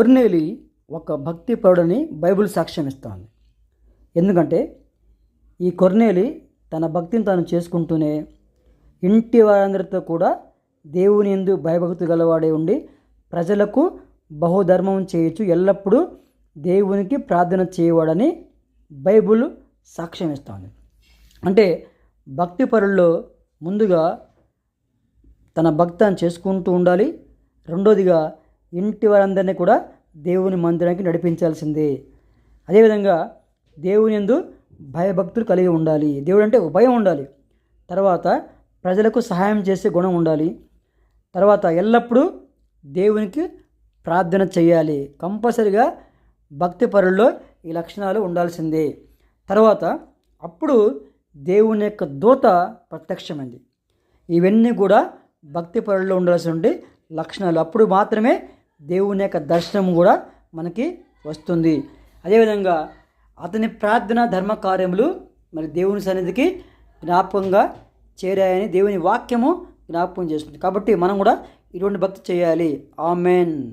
కొర్నేలి ఒక భక్తి పరుడని బైబిల్ సాక్ష్యం ఇస్తోంది. ఎందుకంటే ఈ కొర్నేలి తన భక్తిని తాను చేసుకుంటూనే ఇంటి వారందరితో కూడా దేవుని ఎందు భయభక్తి గలవాడే ఉండి ప్రజలకు బహుధర్మం చేయొచ్చు ఎల్లప్పుడూ దేవునికి ప్రార్థన చేయవాడని బైబిల్ సాక్ష్యం ఇస్తోంది. అంటే భక్తి పరుల్లో ముందుగా తన భక్తాన్ని చేసుకుంటూ ఉండాలి. రెండోదిగా ఇంటి వారందరినీ కూడా దేవుని మందిరానికి నడిపించాల్సిందే. అదేవిధంగా దేవుని ఎందు భయభక్తులు కలిగి ఉండాలి. దేవుడు అంటే భయం ఉండాలి. తర్వాత ప్రజలకు సహాయం చేసే గుణం ఉండాలి. తర్వాత ఎల్లప్పుడూ దేవునికి ప్రార్థన చేయాలి. కంపల్సరిగా భక్తి పరుల్లో ఈ లక్షణాలు ఉండాల్సిందే. తర్వాత అప్పుడు దేవుని యొక్క దూత ప్రత్యక్షమైంది. ఇవన్నీ కూడా భక్తి పరుల్లో ఉండాల్సిన లక్షణాలు. అప్పుడు మాత్రమే దేవుని యొక్క దర్శనం కూడా మనకి వస్తుంది. అదేవిధంగా అతని ప్రార్థన ధర్మ కార్యములు మరి దేవుని సన్నిధికి జ్ఞాపకంగా చేరాయని దేవుని వాక్యము జ్ఞాపకం చేస్తుంది. కాబట్టి మనం కూడా ఇటువంటి భక్తి చేయాలి. ఆమెన్.